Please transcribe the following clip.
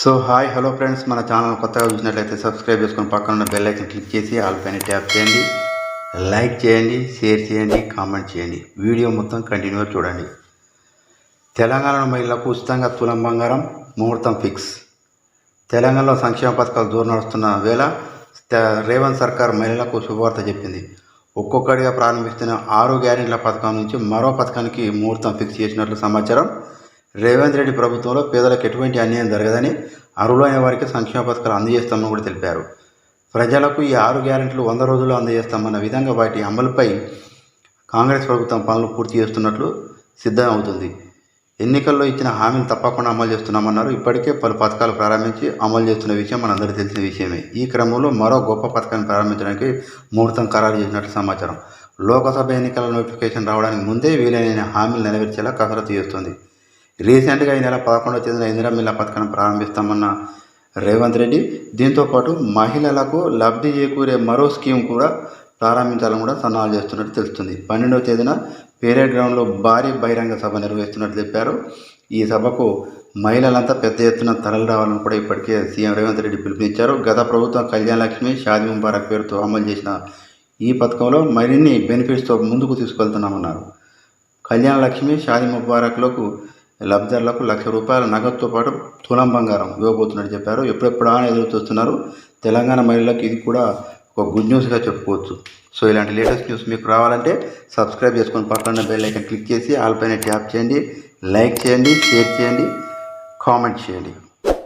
So hi hello friends మన channel కొత్తగా చూసినట్లయితే సబ్స్క్రైబ్ చేసుకొని పక్కన ఉన్న బెల్ ఐకన్ క్లిక్ చేసి ఆల్ పైన ట్యాప్ చేయండి. లైక్ చేయండి షేర్ చేయండి కామెంట్ చేయండి. వీడియో మొత్తం కంటిన్యూగా చూడండి. తెలంగాణ మహిళలకు ఉచితంగా తులం బంగారం ముహూర్తం ఫిక్స్ తెలంగాణలో సంక్షేమ పథకాలు దూరం నడుస్తున్న వేళ రేవంత్ సర్కార్ మహిళలకు శుభవార్త చెప్పింది. ఒక్కొక్కడిగా ప్రారంభిస్తున్న ఆరు గ్యారెంట్ల పథకం నుంచి మరో పథకానికి ముహూర్తం ఫిక్స్ చేసినట్లు సమాచారం రేవంత్ రెడ్డి ప్రభుత్వంలో పేదలకు ఎటువంటి అన్యాయం జరగదని అర్హులైన వారికి సంక్షేమ పథకాలు అందజేస్తామని కూడా తెలిపారు. ప్రజలకు ఈ ఆరు గ్యారెంటీలు వంద రోజుల్లో అందజేస్తామన్న విధంగా వాటి అమలుపై కాంగ్రెస్ ప్రభుత్వం పనులు పూర్తి చేస్తున్నట్లు సిద్ధం అవుతుంది ఎన్నికల్లో ఇచ్చిన హామీలు తప్పకుండా అమలు చేస్తున్నామన్నారు. ఇప్పటికే పలు పథకాలు ప్రారంభించి అమలు చేస్తున్న విషయం మనందరికీ తెలిసిన విషయమే. ఈ క్రమంలో మరో గొప్ప పథకాన్ని ప్రారంభించడానికి ముహూర్తం ఖరారు చేసినట్లు సమాచారం. లోకసభ ఎన్నికల నోటిఫికేషన్ రావడానికి ముందే వీలైన హామీలు నెరవేర్చేలా కసరత్తు చేస్తుంది. రీసెంట్గా ఈ నెల పదకొండవ తేదీన ఇందిరా మిల్ల పథకాన్ని ప్రారంభిస్తామన్న రేవంత్ రెడ్డి. దీంతో పాటు మహిళలకు లబ్ధి చేకూరే మరో స్కీమ్ కూడా ప్రారంభించాలని కూడా సన్నాహాలు చేస్తున్నట్టు తెలుస్తుంది. పన్నెండవ తేదీన పేరేడ్ గ్రౌండ్లో భారీ బహిరంగ సభ నిర్వహిస్తున్నట్టు చెప్పారు ఈ సభకు మహిళలంతా పెద్ద ఎత్తున తరలి రావాలని కూడా ఇప్పటికే సీఎం రేవంత్ రెడ్డి పిలుపునిచ్చారు. గత ప్రభుత్వం కళ్యాణ లక్ష్మి షాది ముబారక్ పేరుతో అమలు చేసిన ఈ పథకంలో మరిన్ని బెనిఫిట్స్తో ముందుకు తీసుకెళ్తున్నామన్నారు. కళ్యాణ లక్ష్మి షాది ముబారక్లకు లబ్ధిదారులకు లక్ష రూపాయల నగదుతో పాటు తులం బంగారం ఇవ్వబోతున్నట్టు చెప్పారు. ఎప్పుడెప్పుడా అని ఎదురు చూస్తున్నారు? తెలంగాణ మహిళలకు ఇది కూడా ఒక గుడ్ న్యూస్గా చెప్పుకోవచ్చు. సో ఇలాంటి లేటెస్ట్ న్యూస్ మీకు రావాలంటే సబ్స్క్రైబ్ చేసుకొని పక్కన బెల్ ఐకన్ క్లిక్ చేసి ఆల్ పైన ట్యాప్ చేయండి లైక్ చేయండి షేర్ చేయండి కామెంట్ చేయండి.